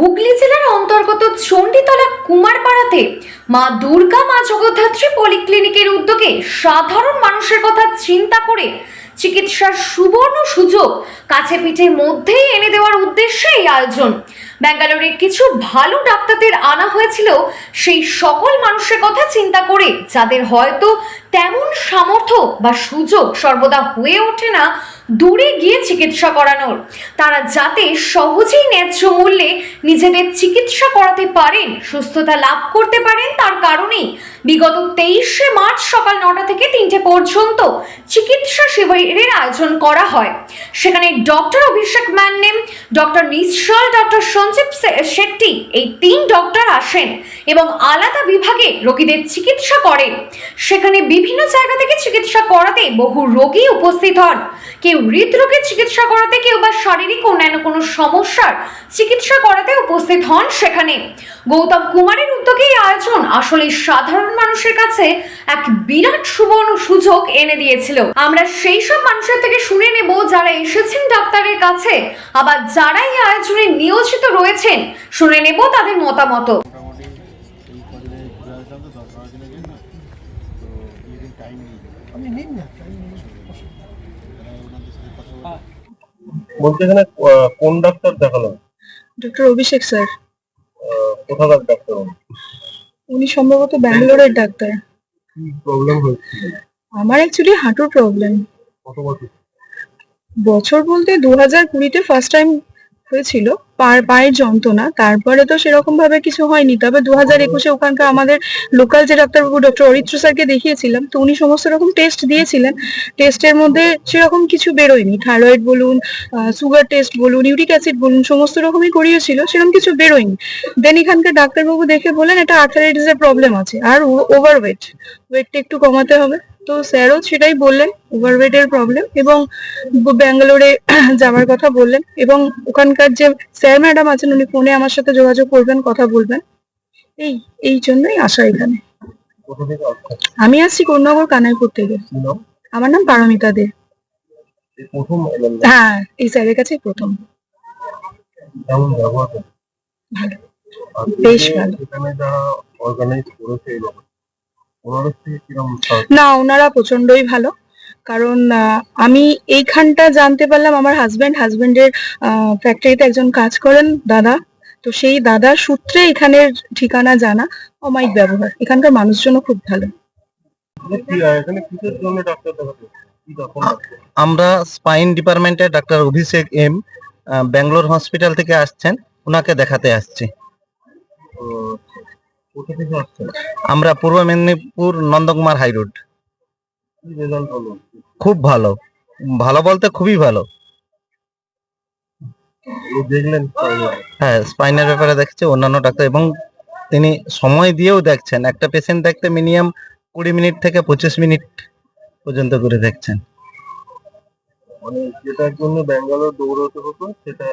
হুগলি জেলার অন্তর্গত চণ্ডীতলা কুমারপাড়াতে মা দুর্গা মা জগদ্ধাত্রী পলিক্লিনিকের উদ্যোগে সাধারণ মানুষের কথা চিন্তা করে চিকিৎসার সুবর্ণ সুযোগ কাছে পিঠের মধ্যেই এনে দেওয়ার উদ্দেশ্যে এই আয়োজন। ব্যাঙ্গালোরের কিছু ভালো ডাক্তারদের আনা হয়েছিল সেই সকল মানুষের কথা চিন্তা করে, যাদের হয়তো তেমন সামর্থ্য বা সুযোগ সর্বদা হয়ে ওঠে না দূরে গিয়ে চিকিৎসা করানোর। তারা যাতে সহজেই ন্যায্য মূল্যে নিজেদের চিকিৎসা করাতে পারেন, সুস্থতা লাভ করতে পারেন, তার কারণেই বিগত তেইশে মার্চ সকাল নটা থেকে তিনটে পর্যন্ত চিকিৎসা শিবিরের আয়োজন করা হয়। সেখানে ডক্টর অভিষেক ম্যাননেম ডক্টর নিশ্চল, ডক্টর সঞ্জীব শেট্টি এই তিন ডক্টর আসেন এবং আলাদা বিভাগে রোগীদের চিকিৎসা করেন। সেখানে বিভিন্ন জায়গা থেকে চিকিৎসা করাতে বহু রোগী উপস্থিত হন। কেউ হৃদরোগের চিকিৎসা করাতে, কেউ বা শারীরিক অন্যান্য কোনো সমস্যার চিকিৎসা করাতে উপস্থিত হন সেখানে। গৌতম কুমারের উদ্যোগে এই আয়োজন আসলে সাধারণ মানুষের কাছে এক বিরাট সুবর্ণ সুযোগ এনে দিয়েছিল। আমরা সেই সব মানুষের থেকে শুনে নেব যারা এসেছেন ডাক্তারের কাছে। আবার যারা এই আয়োজনে নিয়োজিত রয়েছেন শুনে নেব তাদের মতামত। মোটামুটি এই কদিনে ঘুরে আসলাম তো দশ বারো দিনের জন্য। তো কিছুদিন টাইম নেই। আপনি নিন না এখানে ওনাদের সাথে কথা বলে বলতে এখানে আহ, কোন ডাক্তার দেখালাম ডক্টর অভিষেক স্যার। কোথাকার ডাক্তার উনি? সম্ভবত ব্যাঙ্গালোরের ডাক্তার। কি প্রবলেম হয়েছিল? আমার অ্যাকচুয়ালি হাঁটুর প্রবলেম কত বছর? বলতে দু হাজার কুড়িতে ফার্স্ট টাইম হয়েছিল। পায়ের যন্ত্রণা, তারপরে তো সেরকম ভাবে কিছু হয়নি। তবে দু হাজার একুশে ওখানকার আমাদের লোকাল যে ডাক্তারবাবু ডক্টর অরিত্র স্যারকে দেখিয়েছিলাম, তো উনি সমস্ত রকম টেস্ট দিয়েছিলেন। টেস্টের মধ্যে সেরকম কিছু বেরোয়নি। থাইরয়েড বলুন সুগার টেস্ট বলুন ইউরিক অ্যাসিড বলুন, সমস্ত রকমই করিয়েছিল সেরকম কিছু বেরোয়নি। দেন এখানকার ডাক্তারবাবু দেখে বলেন এটা আর্থারাইটিসের প্রবলেম আছে, আর ওভারওয়েট ওয়েটটা একটু কমাতে হবে। তো স্যারও সেটাই বললেন ওভারওয়েটের প্রবলেম এবং ব্যাঙ্গালোরে যাওয়ার কথা বললেন এবং ওখানকার যে স্যার ম্যাডাম আছেন উনি ফোনে আমার সাথে যোগাযোগ করবেন কথা বলবেন। এই এই জন্যই আসা এখানে। আমি আসছি কন্যাগর কানাইপুর থেকে। আমার নাম পারমিতা দে। হ্যাঁ এই স্যারের কাছে প্রথম? ভালো। বেশ ভালো। না ওনারা প্রচন্ডই ভালো। কারণ আমি এইখানটা জানতে পারলাম আমার হাজবেন্ড হাজবেন্ডের ফ্যাক্টরিতে একজন কাজ করেন দাদা। তো সেই দাদার সূত্রে এখানের ঠিকানা জানা অমায়িক ব্যবহার। এখানকার মানুষজনও খুব ভালো। ডাক্তার আমরা স্পাইন ডিপার্টমেন্টে ডাক্তার অভিষেক এম আহ, ব্যাঙ্গালোর হসপিটাল থেকে আসছেন ওনাকে দেখাতে আসছি। আমরা পূর্ব মেদিনীপুর নন্দকুমার হাই রোড কি রেজাল্ট হলো খুব ভালো। ভালো বলতে খুবই ভালো। দেখলেন হ্যাঁ স্পাইনের ব্যাপারে দেখছে অন্যান্য ডাক্তার এবং তিনি সময় দিয়েও দেখছেন। একটা পেশেন্ট দেখতে মিনিমাম কুড়ি মিনিট থেকে পঁচিশ মিনিট পর্যন্ত করে দেখছেন। মানে যেটার জন্য ব্যাঙ্গালোর দৌড়াতে হতো সেটা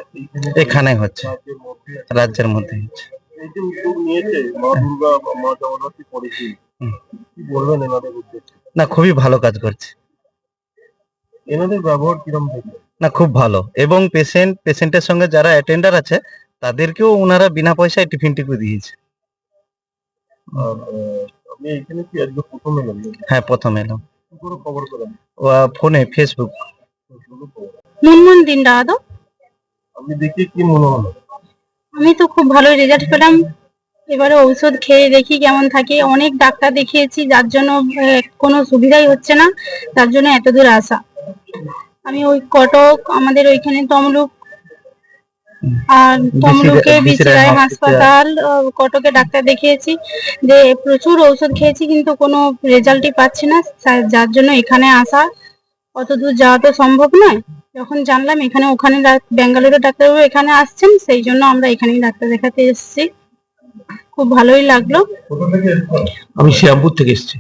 এখানে হচ্ছে। রাজ্যের মধ্যে হচ্ছে। এই যে উদ্যোগ নিয়েছে মা দুর্গা মা জগন্নাথী পরিচি কি বলবেন এনাদের উদ্দেশ্যে না খুবই ভালো কাজ করছে। এনাদের ব্যবহার কিরম না খুব ভালো। এবং পেশেন্ট পেশেন্টের সঙ্গে যারা অ্যাটেন্ডার আছে তাদেরকেও ওনারা বিনা পয়সায় টিফিন টিকু দিয়েছে। আপনি এখানে কি আজকে প্রথম এলেন? হ্যাঁ প্রথম এলাম। কি করে খবর পেলেন? ফোনে ফেসবুক। মুনমুন দিন দাদা। আপনি দেখে কি মনে হলো? আমি তো খুব ভালো রেজাল্ট পেলাম। এবারে ঔষধ খেয়ে দেখি কেমন থাকে। অনেক ডাক্তার দেখিয়েছি যার জন্য কোনো সুবিধাই হচ্ছে না। তার জন্য এত দূর আসা। আমি ওই কটক আমাদের ওইখানে তমলুক আর তমলুকে BC BC Roy Roy hospital। হাসপাতাল কটকে ডাক্তার দেখিয়েছি যে প্রচুর ঔষধ খেয়েছি কিন্তু কোনো রেজাল্টই পাচ্ছি না। যার জন্য এখানে আসা অত দূর যাওয়া তো সম্ভব নয়। যখন জানলাম এখানে ওখানে ব্যাঙ্গালোরের ডাক্তারবাবু এখানে আসছেন সেই জন্য আমরা এখানেই ডাক্তার দেখাতে এসেছি। খুব ভালোই লাগল? আমি শ্রীরামপুর থেকে এসেছি।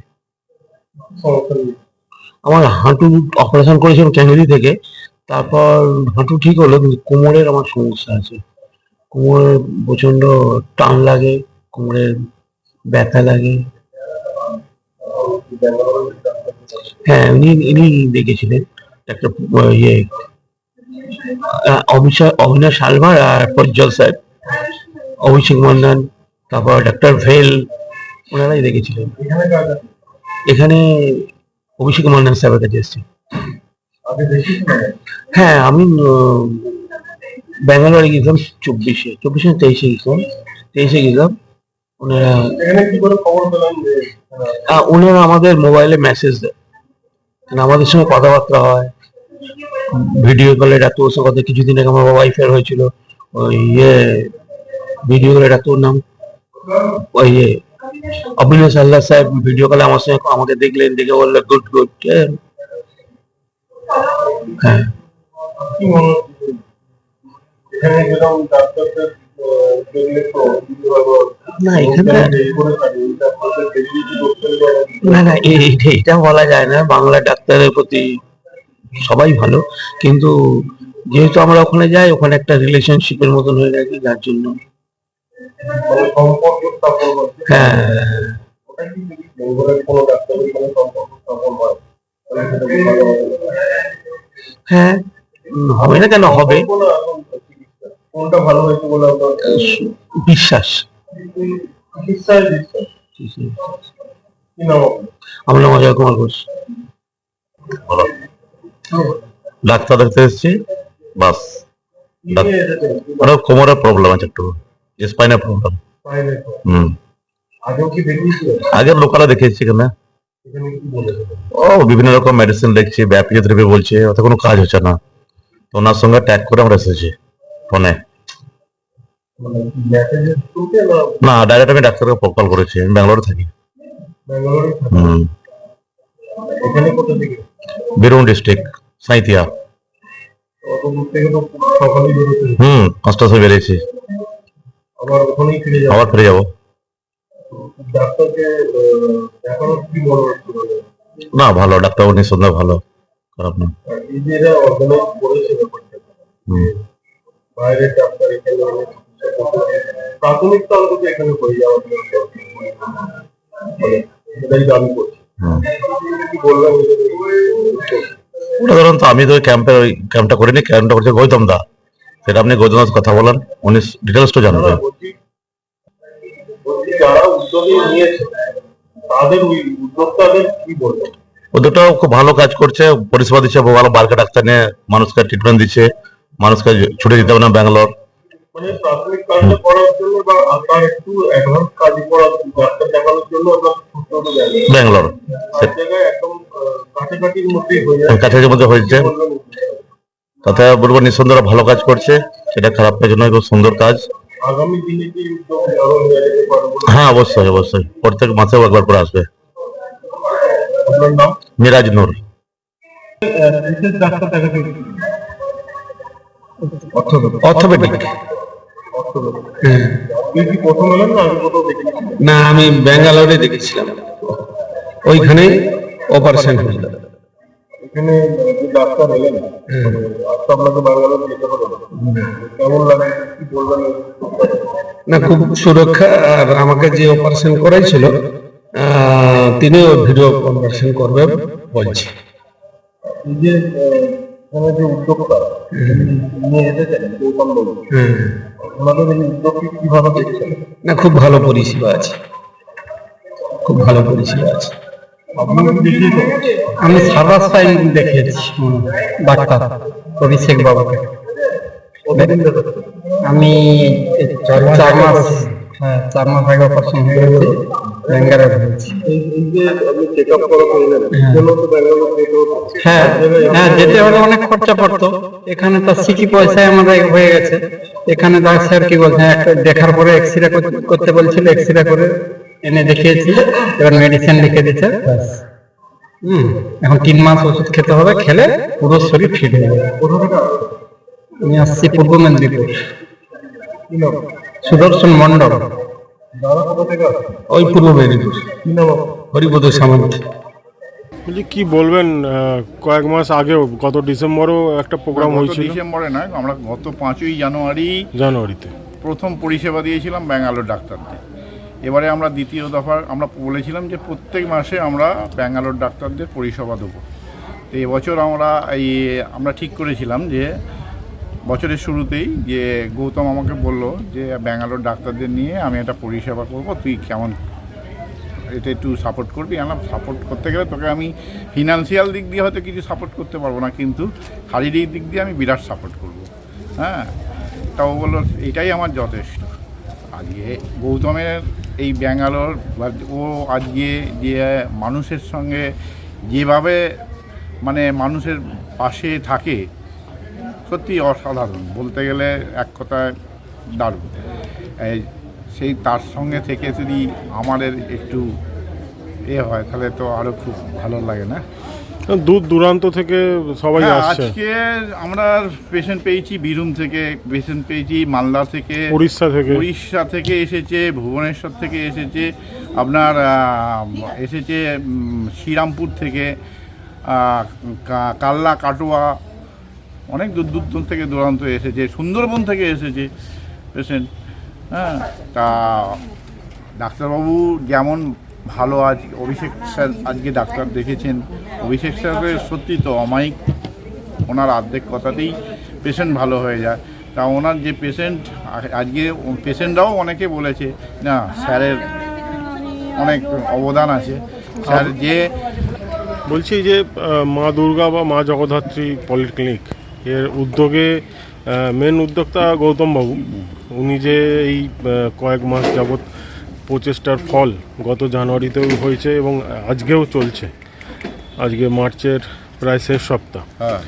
আমার হাঁটু অপারেশন করেছিলাম ক্যাঙ্গেরি থেকে। তারপর হাঁটু ঠিক হলো কিন্তু কোমরের আমার সমস্যা আছে। কোমরে প্রচণ্ড টান লাগে কোমরে ব্যথা লাগে। হ্যাঁ উনি ইনি দেখেছিলেন। একটা ইয়ে অভিষেক অভিনয় সালভার আর পজ্জল স্যার। অভিষেক মন্ডল তারপর ডাক্তার ভেল ওনারাই দেখেছিলেন। এখানে অভিষেক মন্ডল সাহেবের কাছে এসেছি। হ্যাঁ আমি ব্যাঙ্গালোরে গেছিলাম চব্বিশে চব্বিশে তেইশে গেছিলাম তেইশে গেছিলাম ওনারা এখানে কি করে খবর পেলেন যে আহ, আহ, ওনারা আমাদের মোবাইলে মেসেজ দেয়। মানে আমাদের সঙ্গে কথাবার্তা হয়। ভিডিও কলে ডাক্তার সঙ্গে কথা। কিছুদিন আগে আমার ওয়াইফের হয়েছিল। ওই ইয়ে ভিডিও কলে ডাক্তার নাম। ওই অভিনয় সাল্লাহ সাহেব ভিডিও কলে আমার সঙ্গে আমাকে দেখলেন, দেখে বললেন গুড গুড হ্যাঁ। না না না এটা বলা যায় না। বাংলা ডাক্তারের প্রতি সবাই ভালো। কিন্তু যেহেতু আমরা ওখানে যাই, ওখানে একটা রিলেশনশিপের মতন হয়ে গেছে যার জন্য হ্যাঁ হবে? না কেন? হবে। বিশ্বাস? আমার নাম অজয় কুমার ঘোষ ডাক্তার দেখতে এসেছি, বাস। ওটা কোমরের প্রবলেম আছে একটু। স্পাইনের প্রবলেম হুম আগেও কি দেখিয়েছিলেন আগে লোকালে দেখিয়েছি এখানে। ও বিভিন্ন রকম মেডিসিন লিখছি ব্যাপিওথেরাপি বলছে ওতে কোনো কাজ হচ্ছে না। তো ওনার সঙ্গে ট্যাগ করে আমরা এসেছি ফোনে মানে না? ডাইরেক্ট আমি ডাক্তারকে কল করেছি আমি ব্যাঙ্গালোরে থাকি। হুম। বীরভূম ডিস্ট্রিক্ট বেরোতে? হুম পাঁচটা সময় বেরিয়েছি। আবার ওখানেই ফিরে যাব। আবার ফিরে যাব। ডাক্তারকে কি মনে হচ্ছে? না ভালো ডাক্তারবাবু নিঃসন্দেহে ভালো খারাপ না। আর এই যে এরা অর্গানাইজ করেছে ব্যাপারটা। হুম। ডাক্তার এখানে করতে প্রাথমিক তো অন্তত এখানে হয়ে যাওয়া। মানে দাবি করছি। ওটা ধরুন তো আমি তো ওই ক্যাম্পে ওই ক্যাম্পটা করিনি ক্যাম্পটা করছে গৌতম দা। সেটা আপনি গৌতম কথা বলেন উনি ডিটেলসটা জানবেন। বলছি বলছি যারা উদ্যোগে নিয়েছে তাদের কি বলবেন ওদেরটাও খুব ভালো কাজ করছে পরিষেবা দিচ্ছে ভালো বালকা ডাক্তার নিয়ে মানুষকে ট্রিটমেন্ট দিচ্ছে মানুষকে ছুটে দিতে হবে না ব্যাঙ্গালোর। মানে ব্যাঙ্গালোর। কাছাকাছির মধ্যে হয়েছে। তাতে বলব নিঃসন্দেহে ভালো কাজ করছে সেটা খারাপ কাজ নয় খুব সুন্দর কাজ। হ্যাঁ অবশ্যই অবশ্যই। প্রত্যেক মাসেও একবার করে আসবে। মিরাজ নূর। অর্থোপেডিক। না আমি ব্যাঙ্গালোরে দেখেছিলাম। ওইখানে অপারেশন হয়েছিল। এখানে যে ডাক্তার এলেন আজকে আপনাকে বাঙ্গালোর যেতে হলো কেমন লাগে? কি বলবেন? না খুব সুরক্ষা আর আমাকে যে অপারেশন করাইছিল তিনিও ভিডিও কনভার্সন করবে বলছে। এই যে এখানে যে উদ্যোক্তা নিয়ে এসেছেন গৌতম বাবু ওনাদের এই উদ্যোগকে কীভাবে দেখছেন? না খুব ভালো পরিষেবা আছে। খুব ভালো পরিষেবা আছে। আমি সারদাস টাইম দেখিয়েছি ডাক্তার অভিষেক বাবুকে। আমি চার মাস হ্যাঁ চার মাস আগে অপারেশন হয়ে গেছে যেতে হলে অনেক খরচা পড়তো। এখানে তো সিটি পয়সায় আমাদের হয়ে গেছে। এখানে ডাক্তার কি বলছে দেখার পরে এক্স রে করতে বলছিল এক্স রে করে এনে দেখিয়েছি এবার মেডিসিন লিখে দিচ্ছে। হুম এখন তিন মাস ওষুধ খেতে হবে খেলে পুরো শরীর ফিট হয়ে যাবে? আমি আসছি পূর্ব মেদিনীপুর সুদর্শন মন্ডল? ওই পূর্ব মেদিনীপুর কি হরিপদ সামন্ত বলছি কি বলবেন কয়েক মাস আগেও গত ডিসেম্বরও একটা প্রোগ্রাম হয়েছিল ডিসেম্বরে নয় আমরা গত পাঁচই জানুয়ারি জানুয়ারিতে প্রথম পরিষেবা দিয়েছিলাম ব্যাঙ্গালোর ডাক্তারদের এবারে আমরা দ্বিতীয় দফা আমরা বলেছিলাম যে প্রত্যেক মাসে আমরা ব্যাঙ্গালোর ডাক্তারদের পরিষেবা দেবো। তো এবছর আমরা এই, আমরা ঠিক করেছিলাম যে বছরের শুরুতেই যে গৌতম আমাকে বলল যে ব্যাঙ্গালোর ডাক্তারদের নিয়ে আমি একটা পরিষেবা করব, তুই কেমন? এটা একটু সাপোর্ট করবি? আমার সাপোর্ট করতে গেলে তোকে আমি ফিনান্সিয়াল দিক দিয়ে হয়তো কিছু সাপোর্ট করতে পারব না, কিন্তু শারীরিক দিক দিয়ে আমি বিরাট সাপোর্ট করব। হ্যাঁ? তাও বলল, এটাই আমার যথেষ্ট। আজকে গৌতমের এই ব্যাঙ্গালোর ও আজকে যে মানুষের সঙ্গে যেভাবে মানে মানুষের পাশে থাকে, সত্যি অসাধারণ। বলতে গেলে এক কথায় দারুণ। সেই তার সঙ্গে থেকে যদি আমাদের একটু এ হয়, তাহলে তো আরও খুব ভালো লাগে না? দূর দূরান্ত থেকে সবাই হ্যাঁ, আসছে। আজকে আমরা পেশেন্ট পেয়েছি বীরভূম থেকে পেশেন্ট পেয়েছি মালদা থেকে উড়িষ্যা থেকে। উড়িষ্যা থেকে এসেছে ভুবনেশ্বর থেকে এসেছে আপনার এসেছে শ্রীরামপুর থেকে কাল্লা কাটোয়া অনেক দূর দূর দূর থেকে দূরান্ত এসেছে সুন্দরবন থেকে এসেছে পেশেন্ট হ্যাঁ তা ডাক্তারবাবু যেমন ভালো আজ অভিষেক স্যার আজকে ডাক্তার দেখেছেন। অভিষেক স্যারের সত্যি তো অমায়িক। ওনার অর্ধেক কথাতেই পেশেন্ট ভালো হয়ে যায়। তা ওনার যে পেশেন্ট আজকে পেশেন্টরাও অনেকে বলেছে, না, স্যারের অনেক অবদান আছে। স্যার যে বলছি যে মা দুর্গা বা মা জগদ্ধাত্রী পলিক্লিনিক, এর উদ্যোগে মেন উদ্যোক্তা গৌতম বাবু। উনি যে এই কয়েক মাস যাবৎ প্রচেষ্টার ফল গত জানুয়ারিতেও হয়েছে এবং আজকেও চলছে। আজকে মার্চের প্রায় শেষ সপ্তাহ। হ্যাঁ।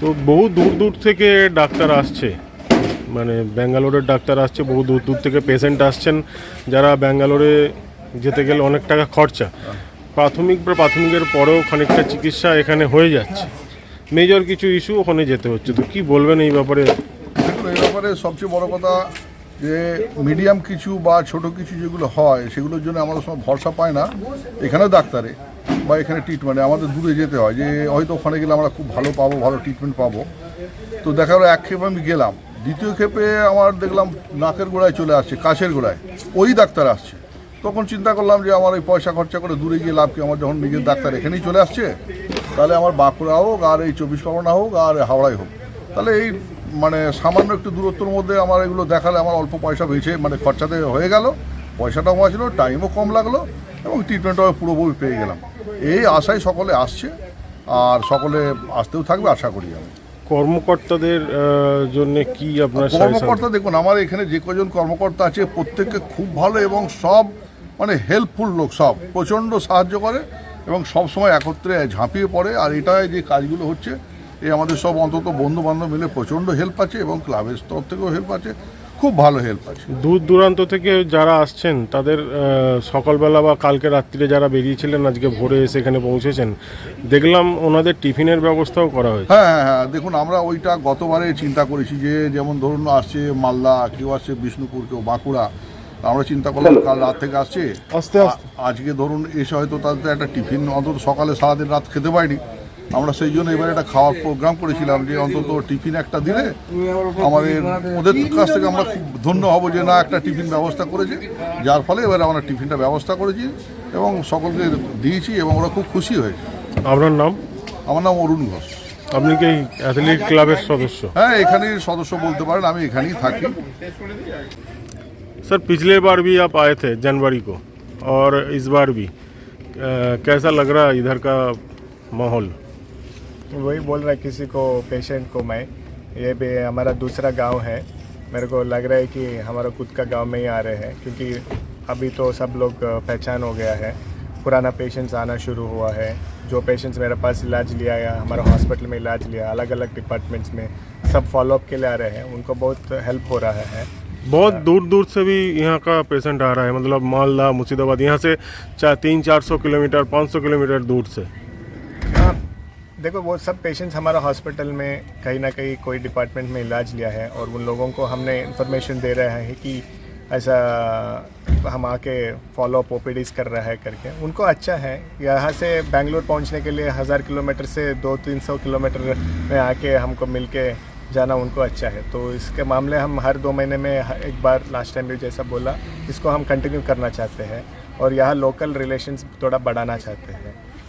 তো বহু দূর দূর থেকে ডাক্তার আসছে। মানে ব্যাঙ্গালোরের ডাক্তার আসছে বহু দূর দূর থেকে পেশেন্ট আসছেন যারা ব্যাঙ্গালোরে যেতে গেলে অনেক টাকা খরচা। প্রাথমিক বা প্রাথমিকের পরেও খানিকটা চিকিৎসা এখানে হয়ে যাচ্ছে। মেজর কিছু ইস্যু ওখানে যেতে হচ্ছে। তো কি বলবেন এই ব্যাপারে? দেখুন এই ব্যাপারে সবচেয়ে বড় কথা যে মিডিয়াম কিছু বা ছোট কিছু যেগুলো হয়, সেগুলোর জন্য আমাদের সময় ভরসা পায় না। এখানে ডাক্তারে বা এখানে ট্রিটমেন্টে আমাদের দূরে যেতে হয়, যে হয়তো ওখানে গেলে আমরা খুব ভালো পাবো, ভালো ট্রিটমেন্ট পাবো। তো দেখা গেলো এক ক্ষেপে আমি গেলাম। দ্বিতীয় ক্ষেপে আমার দেখলাম নাকের গোড়ায় চলে আসছে কাছের গোড়ায়। ওই ডাক্তার আসছে। তখন চিন্তা করলাম যে আমার ওই পয়সা খরচা করে দূরে গিয়ে লাভ কি? আমার যখন নিজের ডাক্তার এখানেই চলে আসছে, তাহলে আমার বাঁকুড়া হোক, আর এই চব্বিশ পরগনা হোক, আর হাওড়াই হোক। তাহলে এই মানে সামান্য একটু দূরত্বর মধ্যে আমার এগুলো দেখালে আমার অল্প পয়সা বেঁচে মানে খরচাতে হয়ে গেল। পয়সাটাও বাঁচলো টাইমও কম লাগল এবং ট্রিটমেন্টটাও পুরোপুরি পেয়ে গেলাম। এই আশায় সকলে আসছে আর সকলে আসতেও থাকবে আশা করি আমি। কর্মকর্তাদের জন্য কি আপনার কর্মকর্তা দেখুন আমার এখানে যে কজন কর্মকর্তা আছে প্রত্যেককে খুব ভালো এবং সব মানে হেল্পফুল লোক সব প্রচণ্ড সাহায্য করে এবং সব সময় একত্রে ঝাঁপিয়ে পড়ে। আর এটাই যে কাজগুলো হচ্ছে এই আমাদের সব অন্তত বন্ধু বান্ধব মিলে প্রচণ্ড হেল্প আছে এবং ক্লাবের স্তর থেকেও হেল্প আছে। খুব ভালো হেল্প আছে। দূর দূরান্ত থেকে যারা আসছেন তাদের সকালবেলা বা কালকে রাত্রিরে যারা বেরিয়েছিলেন আজকে ভোরে এসে এখানে পৌঁছেছেন দেখলাম ওনাদের টিফিনের ব্যবস্থাও করা হয়েছে। হ্যাঁ হ্যাঁ হ্যাঁ দেখুন আমরা ওইটা গতবারে চিন্তা করেছি যে যেমন ধরুন আসছে মালদা কেউ আসছে বিষ্ণুপুর কেউ বাঁকুড়া আমরা চিন্তা করলাম কাল রাত থেকে আসছে। আস্তে আস্তে। আজকে ধরুন এসে হয়তো তাদের একটা টিফিন অন্তত সকালে সারাদিন রাত খেতে পারিনি। আমরা সেই জন্য এবার একটা খাওয়ার প্রোগ্রাম করেছিলাম যে অন্তত টিফিন একটা দিলে আমাদের ওদের কাছ থেকে আমরা খুব ধন্য হব যে না একটা টিফিন ব্যবস্থা করেছে যার ফলে এবার আমরা টিফিনটা ব্যবস্থা করেছি এবং সকলকে দিয়েছি এবং ওরা খুব খুশি হয়েছে আপনার নাম আমার নাম অরুণ ঘোষ আপনি কি অ্যাথলেটিক ক্লাবের সদস্য হ্যাঁ এখানেই সদস্য বলতে পারেন আমি এখানেই থাকি सर पिछले बार भी आप आए थे जनवरी को और इस बार भी अ, कैसा लग रहा है इधर का माहौल वही बोल रहा है किसी को पेशेंट को मैं। ये भी हमारा दूसरा गाँव है। मेरे को लग रहा है कि हमारा खुद का गाँव में ही आ रहे हैं, क्योंकि अभी तो सब लोग पहचान हो गया है। पुराना पेशेंट्स आना शुरू हुआ है। जो पेशेंट्स मेरे पास इलाज लिया या हमारे हॉस्पिटल में इलाज लिया अलग अलग डिपार्टमेंट्स में सब फॉलोअप के लिए आ रहे हैं। उनको बहुत हेल्प हो रहा है। बहुत दूर दूर से भी यहाँ का पेशेंट आ रहा है। मतलब मालदा, मुर्शिदाबाद, यहाँ से चार तीन चार सौ किलोमीटर, पाँच सौ किलोमीटर दूर से। देखो, वो सब पेशेंट्स हमारा हॉस्पिटल में कहीं ना कहीं कोई डिपार्टमेंट में इलाज लिया है और उन लोगों को हमने इन्फॉर्मेशन दे रहा है कि ऐसा हम आके फॉलो अप ओपीडीज कर रहा है करके। उनको अच्छा है। यहाँ से बेंगलोर पहुँचने के लिए हज़ार किलोमीटर से दो तीन सौ किलोमीटर में आके हमको मिल के जाना उनको अच्छा है। तो इसके मामले हम हर दो महीने में एक बार लास्ट टाइम भी जैसा बोला, इसको हम कंटिन्यू करना चाहते हैं और यहाँ लोकल रिलेशंस थोड़ा बढ़ाना चाहते हैं।